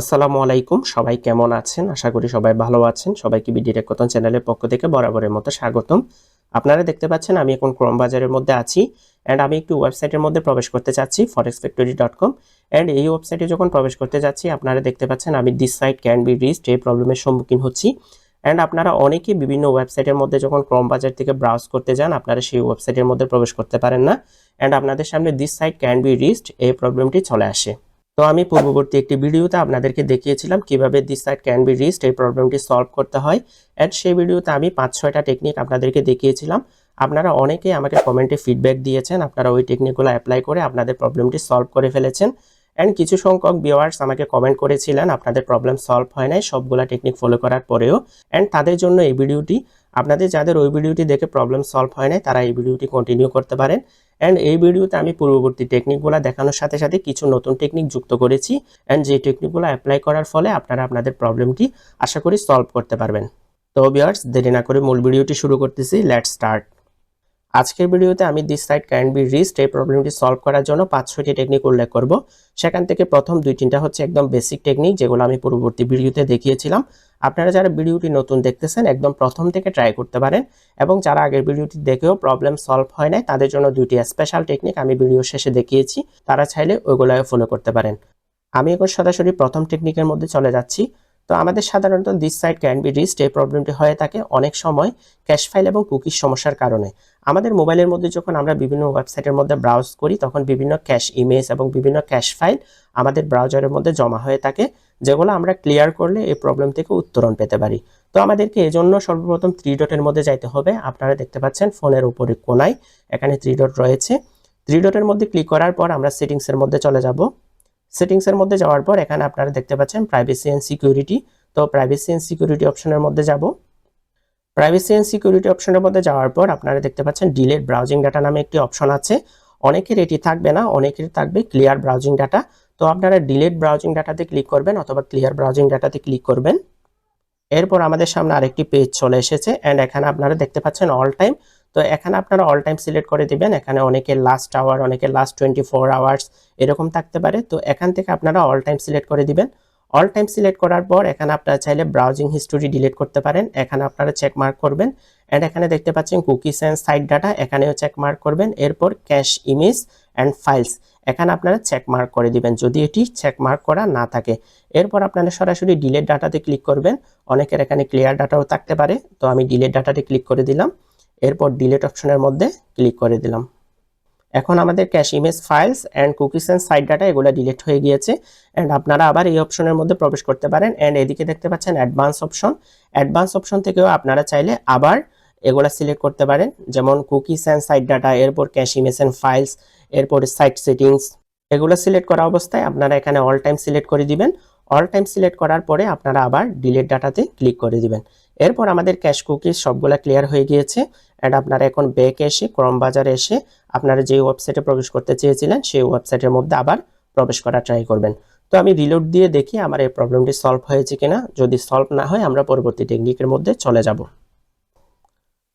আসসালামু আলাইকুম। সবাই কেমন আছেন? আশা করি সবাই ভালো আছেন। সবাইকে বিডিটেক কতন চ্যানেলের পক্ষ থেকে বরাবরের মতো স্বাগতম। আপনারা দেখতে পাচ্ছেন আমি এখন ক্রোম বাজারের মধ্যে আছি অ্যান্ড আমি একটু ওয়েবসাইটের মধ্যে প্রবেশ করতে চাচ্ছি forex factory dot com and এই ওয়েবসাইটে যখন প্রবেশ করতে যাচ্ছি, আপনারা দেখতে পাচ্ছেন আমি this site can be reached এই প্রবলেমের সম্মুখীন হচ্ছি অ্যান্ড আপনারা অনেকেই বিভিন্ন ওয়েবসাইটের মধ্যে যখন ক্রম বাজার থেকে ব্রাউজ করতে যান, আপনারা সেই ওয়েবসাইটের মধ্যে প্রবেশ করতে পারেন না অ্যান্ড আপনাদের সামনে this site can be reached এই প্রবলেমটি চলে আসে। তো আমি পূর্ববর্তী একটি ভিডিওতে আপনাদেরকে দেখিয়েছিলাম কীভাবে this site can be reached এই প্রবলেমটি সলভ করতে হয়। অ্যান্ড সেই ভিডিওতে আমি পাঁচ, ছয়টা টেকনিক আপনাদেরকে দেখিয়েছিলাম। আপনারা অনেকেই আমাকে কমেন্টে ফিডব্যাক দিয়েছেন, আপনারা ওই টেকনিকগুলো অ্যাপ্লাই করে আপনাদের প্রবলেমটি সলভ করে ফেলেছেন। অ্যান্ড কিছু সংখ্যক ভিউয়ার্স আমাকে কমেন্ট করেছিলেন, আপনাদের প্রবলেম সলভ হয় নাই, সবগুলা টেকনিক ফলো করার পরেও। অ্যান্ড তাদের জন্য এই ভিডিওটি, আপনাদের যাদের ওই ভিডিওটি দেখে প্রবলেম সলভ হয় নাই, তারা এই ভিডিওটি কন্টিনিউ করতে পারেন। অ্যান্ড এই ভিডিওতে আমি পূর্ববর্তী টেকনিকগুলো দেখানোর সাথে সাথে কিছু নতুন টেকনিক যুক্ত করেছি। অ্যান্ড যে টেকনিকগুলো অ্যাপ্লাই করার ফলে আপনারা আপনাদের প্রবলেমটি আশা করি সলভ করতে পারবেন। তো বিয়ার্স দেরি না করে মূল ভিডিওটি শুরু করতেছি। লেট স্টার্ট আজকের ভিডিওতে আমি this site can be reached এই প্রবলেমটি সলভ করার জন্য পাঁচ ছয়টি টেকনিক উল্লেখ করব। সেখান থেকে প্রথম দুই তিনটা হচ্ছে একদম বেসিক টেকনিক যেগুলো আমি পূর্ববর্তী ভিডিওতে দেখিয়েছিলাম। আপনারা যারা ভিডিওটি নতুন দেখতেছেন, একদম প্রথম থেকে ট্রাই করতে পারেন এবং যারা আগের ভিডিওটি দেখেও প্রবলেম সলভ হয় নাই, তাদের জন্য দুইটি স্পেশাল টেকনিক আমি ভিডিও শেষে দেখিয়েছি। তারা চাইলে ওইগুলো ফলো করতে পারেন। আমি এখন সরাসরি প্রথম টেকনিকের মধ্যে চলে যাচ্ছি। তো আমাদের সাধারণত this site can be reached এই প্রবলেমটি হয়ে থাকে অনেক সময় ক্যাশ ফাইল এবং কুকির সমস্যার কারণে। আমাদের মোবাইলের মধ্যে যখন আমরা বিভিন্ন ওয়েবসাইটের মধ্যে ব্রাউজ করি, তখন বিভিন্ন ক্যাশ ইমেজ এবং বিভিন্ন ক্যাশ ফাইল আমাদের ব্রাউজারের মধ্যে জমা হয়ে থাকে, যেগুলো আমরা ক্লিয়ার করলে এই প্রবলেম থেকে উত্তরণ পেতে পারি। তো আমাদেরকে এজন্য সর্বপ্রথম থ্রি ডটের মধ্যে যাইতে হবে। আপনারা দেখতে পাচ্ছেন ফোনের উপরে কোনায় এখানে থ্রি ডট রয়েছে। থ্রি ডটের মধ্যে ক্লিক করার পর আমরা সেটিংসের মধ্যে চলে যাব। সেটিংসের মধ্যে যাওয়ার পর এখানে আপনারা দেখতে পাচ্ছেন প্রাইভেসি অ্যান্ড সিকিউরিটি তো প্রাইভেসি অ্যান্ড সিকিউরিটি অপশনের মধ্যে যাব। প্রাইভেসি অ্যান্ড সিকিউরিটি অপশনের মধ্যে যাওয়ার পর আপনারা দেখতে পাচ্ছেন ডিলেট ব্রাউজিং ডাটা নামে একটি অপশন আছে। অনেকের এটি থাকবে না, অনেকের থাকবে ক্লিয়ার ব্রাউজিং ডাটা তো আপনারা ডিলেট ব্রাউজিং ডাটাতে ক্লিক করবেন অথবা ক্লিয়ার ব্রাউজিং ডাটাতে ক্লিক করবেন। এরপর আমাদের সামনে আরেকটি পেজ চলে এসেছে অ্যান্ড এখানে আপনারা দেখতে পাচ্ছেন অল টাইম তো এখানে আপনারা অল টাইম সিলেক্ট করে দিবেন। এখানে অনেকের লাস্ট আওয়ার অনেকের লাস্ট টোয়েন্টি ফোর আওয়ার্স এরকম থাকতে পারে। তো এখান থেকে আপনারা অল টাইম সিলেক্ট করে দিবেন। অল টাইম সিলেক্ট করার পর এখানে আপনারা চাইলে ব্রাউজিং হিস্টোরি ডিলিট করতে পারেন। এখানে আপনারা চেক মার্ক করবেন। অ্যান্ড এখানে দেখতে পাচ্ছেন কুকিস অ্যান্ড সাইট ডাটা এখানেও চেক মার্ক করবেন। এরপর ক্যাশ ইমেজ অ্যান্ড ফাইলস এখানে আপনারা চেক মার্ক করে দিবেন। যদি এটি চেক মার্ক করা না থাকে, এরপর আপনারা সরাসরি ডিলেট ডাটাতে ক্লিক করবেন। অনেকের এখানে ক্লিয়ার ডাটাও থাকতে পারে, তো আমি ডিলেট ডাটাতে ক্লিক করে দিলাম। এরপর ডিলেট অপশনের মধ্যে ক্লিক করে দিলাম। এখন আমাদের cache image files and cookies and site data এগুলো ডিলিট হয়ে গিয়েছে। অ্যান্ড আপনারা আবার এই অপশনের মধ্যে প্রবেশ করতে পারেন। অ্যান্ড এদিকে দেখতে পাচ্ছেন অ্যাডভান্স অপশন অ্যাডভান্স অপশন থেকেও আপনারা চাইলে আবার এগুলা সিলেক্ট করতে পারেন। যেমন কুকিস অ্যান্ড সাইট ডাটা এরপর ক্যাশ ইমেজ অ্যান্ড ফাইলস এরপর সাইট সেটিংস এগুলো সিলেক্ট করা অবস্থায় আপনারা এখানে অল টাইম সিলেক্ট করে দিবেন। অল টাইম সিলেক্ট করার পরে আপনারা আবার ডিলেট ডাটাতে ক্লিক করে দিবেন। এরপর আমাদের ক্যাশ কুকিজ সবগুলা ক্লিয়ার হয়ে গিয়েছে। অ্যান্ড আপনারা এখন ব্যাকে এসে ক্রম বাজারে এসে আপনারা যে ওয়েবসাইটে প্রবেশ করতে চেয়েছিলেন, সেই ওয়েবসাইটের মধ্যে আবার প্রবেশ করা ট্রাই করবেন। তো আমি রিলোড দিয়ে দেখি আমার এই প্রবলেমটি সলভ হয়েছে কিনা। যদি সলভ না হয়, আমরা পরবর্তী টেকনিকের মধ্যে চলে যাব।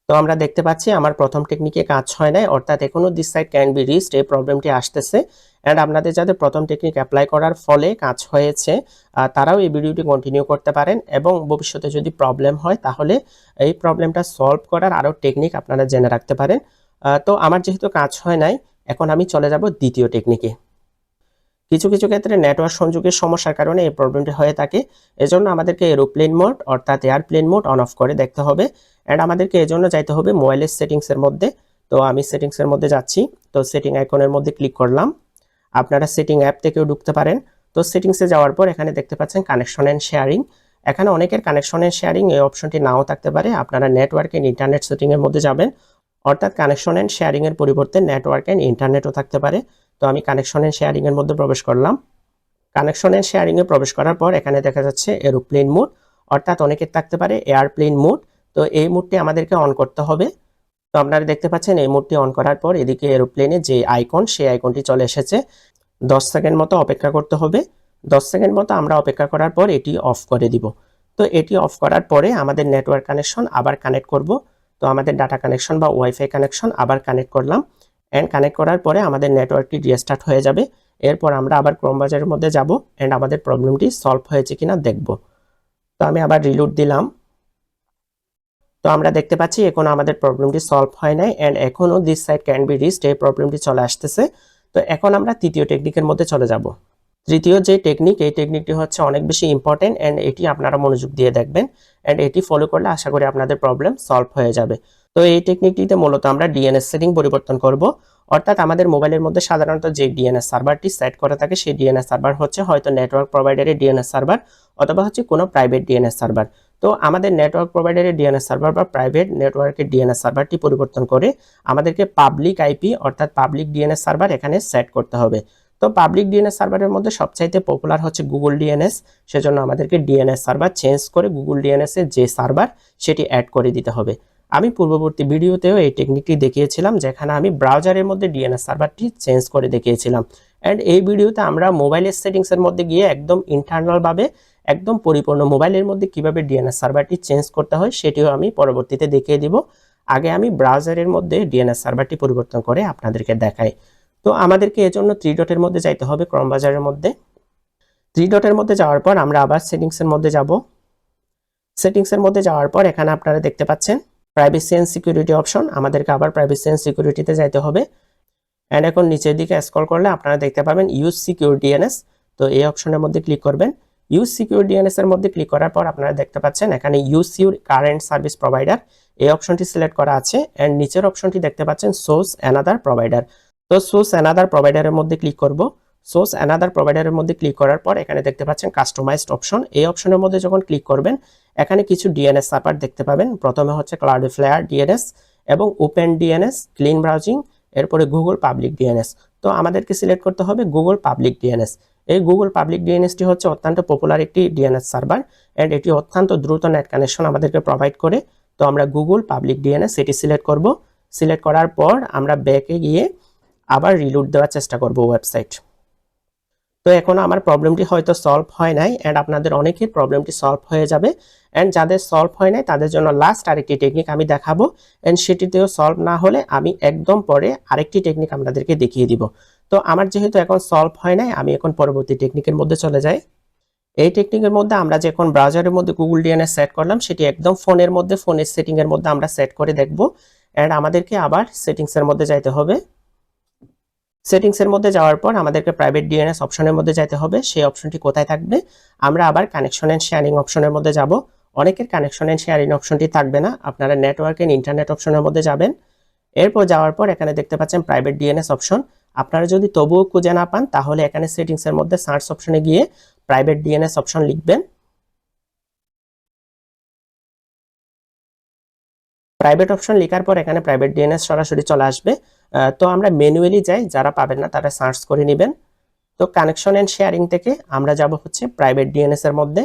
তো আমরা দেখতে পাচ্ছি আমার প্রথম টেকনিকে কাজ হয় নাই, অর্থাৎ এখনও this site can be reached এই প্রবলেমটি আসতেছে। অ্যান্ড আপনাদের যাদের প্রথম টেকনিক অ্যাপ্লাই করার ফলে কাজ হয়েছে তারাও এই ভিডিওটি কন্টিনিউ করতে পারেন এবং ভবিষ্যতে যদি প্রবলেম হয়, তাহলে এই প্রবলেমটা সলভ করার আরও টেকনিক আপনারা জেনে রাখতে পারেন। তো আমার যেহেতু কাজ হয় নাই, এখন আমি চলে যাব দ্বিতীয় টেকনিকে কিছু কিছু ক্ষেত্রে নেটওয়ার্ক সংযোগের সমস্যার কারণে এই প্রবলেমটি হয়ে থাকে। এজন্য আমাদেরকে এরোপ্লেন মোড অর্থাৎ এয়ারপ্লেন মোড অন অফ করে দেখতে হবে। অ্যান্ড আমাদেরকে এজন্য যাইতে হবে মোবাইলের সেটিংসের মধ্যে। তো আমি সেটিংসের মধ্যে যাচ্ছি। তো সেটিং আইকনের মধ্যে ক্লিক করলাম। আপনারা সেটিং অ্যাপ থেকেও ঢুকতে পারেন। তো সেটিংসে যাওয়ার পর এখানে দেখতে পাচ্ছেন কানেকশন অ্যান্ড শেয়ারিং এখানে অনেকের কানেকশন অ্যান্ড শেয়ারিং এই অপশনটি নাও থাকতে পারে। আপনারা নেটওয়ার্ক অ্যান্ড ইন্টারনেট সেটিংয়ের মধ্যে যাবেন। অর্থাৎ কানেকশন অ্যান্ড শেয়ারিংয়ের পরিবর্তে নেটওয়ার্ক অ্যান্ড ইন্টারনেটও থাকতে পারে। তো আমি কানেকশন অ্যান্ড শেয়ারিংয়ের মধ্যে প্রবেশ করলাম। কানেকশন অ্যান্ড শেয়ারিংয়ে প্রবেশ করার পর এখানে দেখা যাচ্ছে এরোপ্লেন মোড অর্থাৎ অনেকের থাকতে পারে এয়ারপ্লেন মোড তো এই মোডটি আমাদেরকে অন করতে হবে। তো আপনারা দেখতে পাচ্ছেন এই মোডটি অন করার পর এদিকে এরোপ্লেনে যে আইকন সেই আইকনটি চলে এসেছে। দশ সেকেন্ড মতো অপেক্ষা করতে হবে। দশ সেকেন্ড মতো আমরা অপেক্ষা করার পর এটি অফ করে দিব। তো এটি অফ করার পরে আমাদের নেটওয়ার্ক কানেকশন আবার কানেক্ট করব। তো আমাদের ডাটা কানেকশন বা ওয়াইফাই কানেকশন আবার কানেক্ট করলাম। অ্যান্ড কানেক্ট করার পরে আমাদের নেটওয়ার্কটি রিস্টার্ট হয়ে যাবে। এরপর আমরা আবার ক্রোম বাজারের মধ্যে যাব অ্যান্ড আমাদের প্রবলেমটি সলভ হয়েছে কিনা দেখব। তো আমি আবার রিলুট দিলাম। তো আমরা দেখতে পাচ্ছি এখন আমাদের প্রবলেমটি সলভ হয় নাই অ্যান্ড এখনও this site can be reached এই প্রবলেমটি চলে আসতেছে। তো এখন আমরা তৃতীয় টেকনিকের মধ্যে চলে যাব। তৃতীয় যে টেকনিক এই টেকনিকটি হচ্ছে অনেক বেশি ইম্পর্টেন্ট অ্যান্ড এটি আপনারা মনোযোগ দিয়ে দেখবেন অ্যান্ড এটি ফলো করলে আশা করি আপনাদের প্রবলেম সলভ হয়ে যাবে। তো এই টেকনিকটিতে মূলত আমরা ডিএনএস সেটিং পরিবর্তন করব। অর্থাৎ আমাদের মোবাইলের মধ্যে সাধারণত যে ডিএনএস সার্ভারটি সেট করা থাকে, সেই ডিএনএস সার্ভার হচ্ছে হয়তো নেটওয়ার্ক প্রোভাইডারের ডিএনএস সার্ভার অথবা হচ্ছে কোনো প্রাইভেট ডিএনএস সার্ভার তো আমাদের নেটওয়ার্ক প্রোভাইডারের ডিএনএস সার্ভার বা প্রাইভেট নেটওয়ার্কের ডিএনএস সার্ভারটি পরিবর্তন করে আমাদেরকে পাবলিক আইপি অর্থাৎ পাবলিক ডিএনএস সার্ভার এখানে সেট করতে হবে। তো পাবলিক ডিএনএস সার্ভারের মধ্যে সবচাইতে পপুলার হচ্ছে গুগল ডিএনএস সেজন্য আমাদেরকে ডিএনএস সার্ভার চেঞ্জ করে গুগল ডিএনএস এর যে সার্ভার, সেটি অ্যাড করে দিতে হবে। আমি পূর্ববর্তী ভিডিওতেও এই টেকনিকটি দেখিয়েছিলাম, যেখানে আমি ব্রাউজারের মধ্যে ডিএনএস সার্ভারটি চেঞ্জ করে দেখিয়েছিলাম। অ্যান্ড এই ভিডিওতে আমরা মোবাইলের সেটিংসের মধ্যে গিয়ে একদম ইন্টারনালভাবে একদম পরিপূর্ণ মোবাইলের মধ্যে কীভাবে ডিএনএস সার্ভারটি চেঞ্জ করতে হয়, সেটিও আমি পরবর্তীতে দেখিয়ে দিব। আগে আমি ব্রাউজারের মধ্যে ডিএনএস সার্ভারটি পরিবর্তন করে আপনাদেরকে দেখাই। তো আমাদেরকে এজন্য থ্রি ডটের মধ্যে যাইতে হবে, ক্রম বাজারের মধ্যে। থ্রি ডটের মধ্যে যাওয়ার পর আমরা আবার সেটিংসের মধ্যে যাব। সেটিংসের মধ্যে যাওয়ার পর এখানে আপনারা দেখতে পাচ্ছেন প্রাইভেসি অ্যান্ড সিকিউরিটি অপশন আমাদেরকে আবার প্রাইভেসি অ্যান্ড সিকিউরিটিতে যাইতে হবে। অ্যান্ড এখন নিচের দিকে স্ক্রল করলে আপনারা দেখতে পাবেন ইউজ সিকিউর ডিএনএস তো এই অপশনের মধ্যে ক্লিক করবেন। ইউজ সিকিউর ডিএনএস এর মধ্যে ক্লিক করার পর আপনারা দেখতে পাচ্ছেন, এখানে use your current service provider এই অপশনটি সিলেক্ট করা আছে। অ্যান্ড নিচের অপশনটি দেখতে পাচ্ছেন সোর্স অ্যানাদার প্রোভাইডার তো সোর্স অ্যানাদার প্রোভাইডারের মধ্যে ক্লিক করব। সোর্স অ্যানাদার প্রোভাইডারের মধ্যে ক্লিক করার পর এখানে দেখতে পাচ্ছেন কাস্টমাইজড অপশন এই অপশনের মধ্যে যখন ক্লিক করবেন, এখানে কিছু ডিএনএস সার্ভার দেখতে পাবেন। প্রথমে হচ্ছে ক্লাউড ফ্লেয়ার ডিএনএস এবং ওপেন ডিএনএস ক্লিন ব্রাউজিং এরপরে গুগল পাবলিক ডিএনএস তো আমাদেরকে সিলেক্ট করতে হবে গুগল পাবলিক ডিএনএস এই গুগল পাবলিক ডিএনএসটি হচ্ছে অত্যন্ত পপুলার একটি ডিএনএস সার্ভার অ্যান্ড এটি অত্যন্ত দ্রুত নেট কানেকশন আমাদেরকে প্রোভাইড করে। তো আমরা গুগল পাবলিক ডিএনএস এটি সিলেক্ট করব। সিলেক্ট করার পর আমরা ব্যাকে গিয়ে আবার রিলুট দেওয়ার চেষ্টা করব ওয়েবসাইট তো এখন আমার প্রবলেমটি হয়তো সলভ হয় নাই অ্যান্ড আপনাদের অনেকের প্রবলেমটি সলভ হয়ে যাবে। অ্যান্ড যাদের সলভ হয় নাই, তাদের জন্য লাস্ট আরেকটি টেকনিক আমি দেখাবো। অ্যান্ড সেটিতেও সলভ না হলে আমি একদম পরে আরেকটি টেকনিক আপনাদেরকে দেখিয়ে দিব। তো আমার যেহেতু এখন সলভ হয় নাই, আমি এখন পরবর্তী টেকনিকের মধ্যে চলে যাই। এই টেকনিকের মধ্যে আমরা যে এখন ব্রাউজারের মধ্যে গুগল ডিএনএস সেট করলাম, সেটি একদম ফোনের মধ্যে, ফোনের সেটিংয়ের মধ্যে আমরা সেট করে দেখব। অ্যান্ড আমাদেরকে আবার সেটিংসের মধ্যে যাইতে হবে। সেটিংসের মধ্যে যাওয়ার পর আমাদেরকে প্রাইভেট ডিএনএস অপশনের মধ্যে যেতে হবে। সেই অপশনটি কোথায় থাকবে? আমরা আবার কানেকশন অ্যান্ড শেয়ারিং অপশনের মধ্যে যাব। অনেকের কানেকশন অ্যান্ড শেয়ারিং অপশনটি থাকবে না। আপনারা নেটওয়ার্ক অ্যান্ড ইন্টারনেট অপশনের মধ্যে যাবেন। এরপর যাওয়ার পর এখানে দেখতে পাচ্ছেন প্রাইভেট ডিএনএস অপশন আপনারা যদি তবুও খুঁজে না পান, তাহলে এখানে সেটিংসের মধ্যে সার্চ অপশনে গিয়ে প্রাইভেট ডিএনএস অপশন লিখবেন। প্রাইভেট অপশন লেখার পর এখানে প্রাইভেট ডিএনএস সরাসরি চলে আসবে। তো আমরা ম্যানুয়ালি যাই, যারা পাবেন না তারা সার্চ করে নেবেন। তো কানেকশন অ্যান্ড শেয়ারিং থেকে আমরা যাব হচ্ছে প্রাইভেট ডিএনএস এর মধ্যে।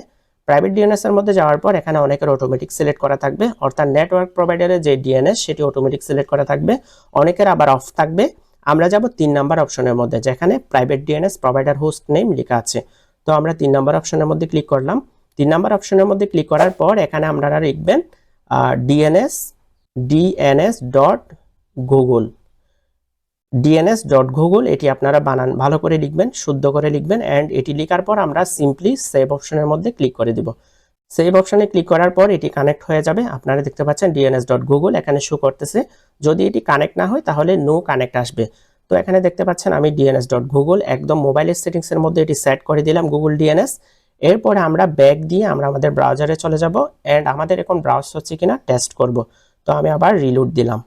প্রাইভেট ডিএনএস এর মধ্যে যাওয়ার পর এখানে অনেকের অটোমেটিক সিলেক্ট করা থাকবে। অর্থাৎ নেটওয়ার্ক প্রোভাইডারের যে ডিএনএস সেটি অটোমেটিক সিলেক্ট করা থাকবে। অনেকের আবার অফ থাকবে। আমরা যাব তিন নাম্বার অপশনের মধ্যে, যেখানে private DNS provider host name লেখা আছে। তো আমরা তিন নাম্বার অপশনের মধ্যে ক্লিক করলাম। তিন নাম্বার অপশনের মধ্যে ক্লিক করার পর এখানে আপনারা লিখবেন DNS DNS dot Google DNS dot Google এটি আপনারা বানান ভালো করে লিখবেন, শুদ্ধ করে লিখবেন অ্যান্ড এটি লেখার পর আমরা সিম্পলি সেভ অপশনের মধ্যে ক্লিক করে দিব। সেভ অপশনে ক্লিক করার পর এটি কানেক্ট হয়ে যাবে। আপনারা দেখতে পাচ্ছেন ডিএনএস ডট গুগল এখানে শো করতেছে। যদি এটি কানেক্ট না হয়, তাহলে নো কানেক্ট আসবে। তো এখানে দেখতে পাচ্ছেন আমি ডিএনএস ডট গুগল একদম মোবাইলের সেটিংসের মধ্যে এটি সেট করে দিলাম গুগল ডিএনএস এরপরে আমরা ব্যাক দিয়ে আমরা আমাদের ব্রাউজারে চলে যাব অ্যান্ড আমাদের এখন ব্রাউজ হচ্ছে কিনা টেস্ট করব। তো আমি আবার রিলোড দিলাম।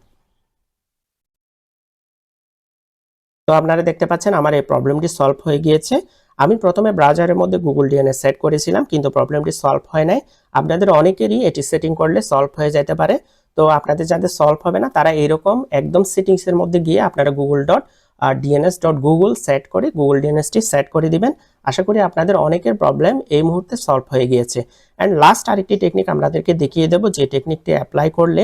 তো আপনারা দেখতে পাচ্ছেন আমার এই প্রবলেমটি সলভ হয়ে গিয়েছে। আমি প্রথমে ব্রাউজারের মধ্যে গুগল ডিএনএস সেট করেছিলাম, কিন্তু প্রবলেমটি সলভ হয় নাই। আপনাদের অনেকেরই এটি সেটিং করলে সলভ হয়ে যেতে পারে। তো আপনাদের যাদের সলভ হবে না, তারা এরকম একদম সেটিংসের মধ্যে গিয়ে আপনারা গুগল ডট আর ডিএনএস ডট গুগল সেট করে গুগল ডিএনএসটি সেট করে দিবেন। আশা করি আপনাদের অনেকের প্রবলেম এই মুহূর্তে সলভ হয়ে গিয়েছে। অ্যান্ড লাস্ট আরেকটি টেকনিক আপনাদেরকে দেখিয়ে দেবো, যে টেকনিকটি অ্যাপ্লাই করলে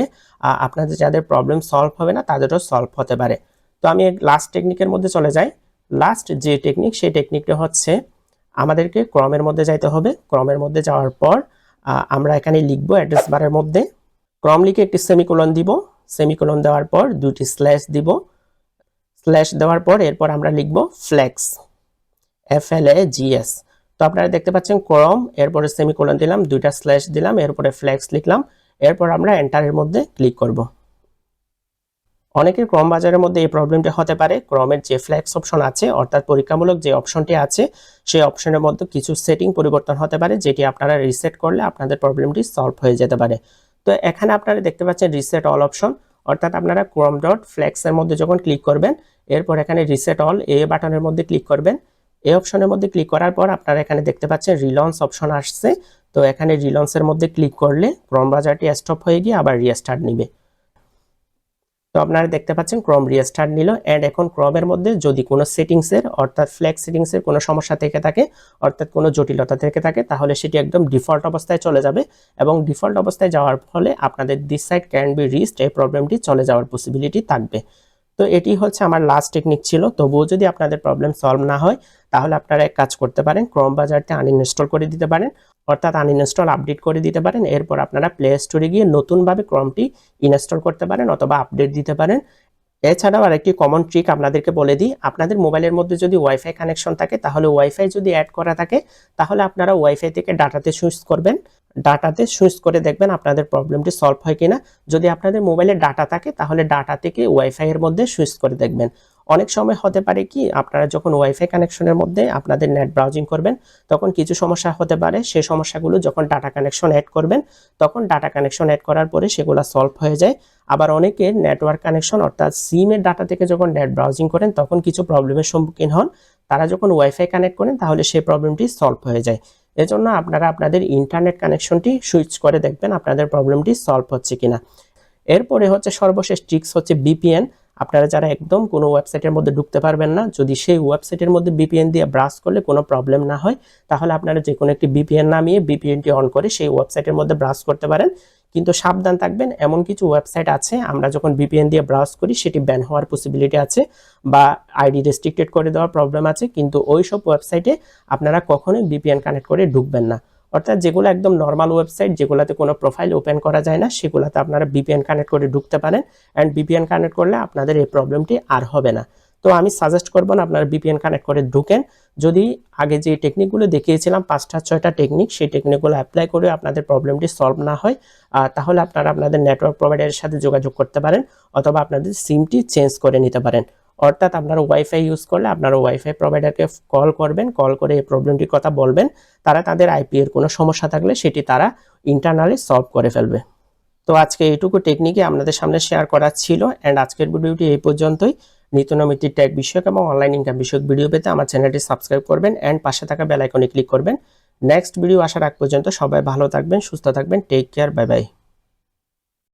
আপনাদের যাদের প্রবলেম সলভ হবে না, তাদেরও সলভ হতে পারে। তো আমি লাস্ট টেকনিকের মধ্যে চলে যাই। লাস্ট যে টেকনিক সেই টেকনিকটা হচ্ছে আমাদেরকে ক্রমের মধ্যে যাইতে হবে। ক্রমের মধ্যে যাওয়ার পর আমরা এখানে লিখব অ্যাড্রেস বারের মধ্যে। ক্রম লিখে একটি সেমিকোলন দিব। সেমিকোলন দেওয়ার পর দুটি স্ল্যাশ দিব। স্ল্যাশ দেওয়ার পর এরপর আমরা লিখব flags F L A G S তো আপনারা দেখতে পাচ্ছেন ক্রম, এরপরে সেমিকোলন দিলাম, দুইটা স্ল্যাশ দিলাম, এরপরে ফ্ল্যাক্স লিখলাম। এরপর আমরা এন্টারের মধ্যে ক্লিক করব। অনেকের ক্রম বাজারের মধ্যে এই প্রবলেমটি হতে পারে। ক্রমের যে ফ্ল্যাক্স অপশন আছে, অর্থাৎ পরীক্ষামূলক যে অপশনটি আছে, সেই অপশনের মধ্যে কিছু সেটিং পরিবর্তন হতে পারে, যেটি আপনারা রিসেট করলে আপনাদের প্রবলেমটি সলভ হয়ে যেতে পারে। তো এখানে আপনারা দেখতে পাচ্ছেন রিসেট অল অপশন অর্থাৎ আপনারা ক্রম ডট ফ্ল্যাক্সের মধ্যে যখন ক্লিক করবেন, এরপর এখানে রিসেট অল এ বাটনের মধ্যে ক্লিক করবেন। এই অপশনের মধ্যে ক্লিক করার পর আপনারা এখানে দেখতে পাচ্ছেন রিলন্স অপশন আসছে। তো এখানে রিলন্সের মধ্যে ক্লিক করলে ক্রম বাজারটি স্টপ হয়ে গিয়ে আবার রিস্টার্ট নিবে। তো আপনারা দেখতে পাচ্ছেন ক্রম রিস্টার্ট নিল অ্যান্ড এখন ক্রমের মধ্যে যদি কোনো সেটিংসের অর্থাৎ ফ্ল্যাক্স সেটিংসের কোনো সমস্যা থেকে থাকে, অর্থাৎ কোনো জটিলতা থেকে থাকে, তাহলে সেটি একদম ডিফল্ট অবস্থায় চলে যাবে এবং ডিফল্ট অবস্থায় যাওয়ার ফলে আপনাদের this site can be reached এই প্রবলেমটি চলে যাওয়ার পসিবিলিটি থাকবে। তো এটি হচ্ছে আমার লাস্ট টেকনিক ছিল। তবুও যদি আপনাদের প্রবলেম সলভ না হয়, তাহলে আপনারা এক কাজ করতে পারেন ক্রম বাজারতে আনইনস্টল করে দিতে পারেন, অর্থাৎ আনইনস্টল আপডেট করে দিতে পারেন, এরপর আপনারা প্লে স্টোরে গিয়ে নতুনভাবে ক্রমটি ইনস্টল করতে পারেন অথবা আপডেট দিতে পারেন। এছাড়াও আরেকটি কমন ট্রিক আপনাদেরকে বলে দিই, আপনাদের মোবাইলের মধ্যে যদি ওয়াইফাই কানেকশন থাকে, তাহলে ওয়াইফাই যদি অ্যাড করা থাকে, তাহলে আপনারা ওয়াইফাই থেকে ডাটাতে সুইচ করবেন। ডাটাতে সুইচ করে দেখবেন আপনাদের প্রবলেমটি সলভ হয় কিনা। যদি আপনাদের মোবাইলে ডাটা থাকে, তাহলে ডাটা থেকে ওয়াইফাইয়ের মধ্যে সুইচ করে দেখবেন। অনেক সময় হতে পারে কি, আপনারা যখন ওয়াইফাই কানেকশনের মধ্যে আপনাদের নেট ব্রাউজিং করবেন, তখন কিছু সমস্যা হতে পারে। সেই সমস্যাগুলো যখন ডাটা কানেকশন অ্যাড করবেন, তখন ডাটা কানেকশন অ্যাড করার পরে সেগুলো সলভ হয়ে যায়। আবার অনেকে নেটওয়ার্ক কানেকশন অর্থাৎ সিমের ডাটা থেকে যখন নেট ব্রাউজিং করেন, তখন কিছু প্রবলেমের সম্মুখীন হন। তারা যখন ওয়াইফাই কানেক্ট করেন, তাহলে সেই প্রবলেমটি সলভ হয়ে যায়। এজন্য আপনারা আপনাদের ইন্টারনেট কানেকশনটি সুইচ করে দেখবেন আপনাদের প্রবলেমটি সলভ হচ্ছে কিনা। এরপরে হচ্ছে সর্বশেষ ট্রিক্স হচ্ছে বিপিএন আপনারা যারা একদম কোনো ওয়েবসাইটের মধ্যে ঢুকতে পারবেন না, যদি সেই ওয়েবসাইটের মধ্যে বিপিএন দিয়ে ব্রাশ করলে কোনো প্রবলেম না হয়, তাহলে আপনারা যে কোনো একটি বিপিএন নামিয়ে বিপিএনটি অন করে সেই ওয়েবসাইটের মধ্যে ব্রাশ করতে পারেন। কিন্তু সাবধান থাকবেন, এমন কিছু ওয়েবসাইট আছে, আমরা যখন বিপিএন দিয়ে ব্রাউজ করি সেটি ব্যান হওয়ার পসিবিলিটি আছে বা আইডি রেস্ট্রিক্টেড করে দেওয়ার প্রবলেম আছে, কিন্তু ওই সব ওয়েবসাইটে আপনারা কখনোই বিপিএন কানেক্ট করে ঢুকবেন না। অর্থাৎ যেগুলো একদম নর্মাল ওয়েবসাইট যেগুলোতে কোনো প্রোফাইল ওপেন করা যায় না, সেগুলোতে আপনারা বিপিএন কানেক্ট করে ঢুকতে পারেন অ্যান্ড বিপিএন কানেক্ট করলে আপনাদের এই প্রবলেমটি আর হবে না। তো আমি সাজেস্ট করব না আপনারা বিপিএন কানেক্ট করে ঢুকেন। যদি আগে যে টেকনিকগুলো দেখিয়েছিলাম, পাঁচটা, ছয়টা টেকনিক সেই টেকনিকগুলো অ্যাপ্লাই করে আপনাদের প্রবলেমটি সলভ না হয় তাহলে আপনারা আপনাদের নেটওয়ার্ক প্রোভাইডারের সাথে যোগাযোগ করতে পারেন অথবা আপনাদের সিমটি চেঞ্জ করে নিতে পারেন। অর্থাৎ আপনারা ওয়াইফাই ইউজ করলে আপনারা ওয়াইফাই প্রোভাইডারকে কল করবেন কল করে এই প্রবলেমটির কথা বলবেন। তারা তাদের আইপি এর কোনো সমস্যা থাকলে সেটি তারা ইন্টারনালি সলভ করে ফেলবে। তো আজকে এইটুকু টেকনিকে আপনাদের সামনে শেয়ার করা ছিল অ্যান্ড আজকের ভিডিওটি এই পর্যন্তই। নিত্য নৈমিত্য ট্যাগ বিষয়ক এবং অনলাইন ইনকাম বিষয়ক ভিডিও পেতে আমার চ্যানেলটি সাবস্ক্রাইব করবেন অ্যান্ড পাশে থাকা বেল আইকনে ক্লিক করবেন। নেক্সট ভিডিও আসার আগ পর্যন্ত সবাই ভালো থাকবেন, সুস্থ থাকবেন টেক কেয়ার বাই বাই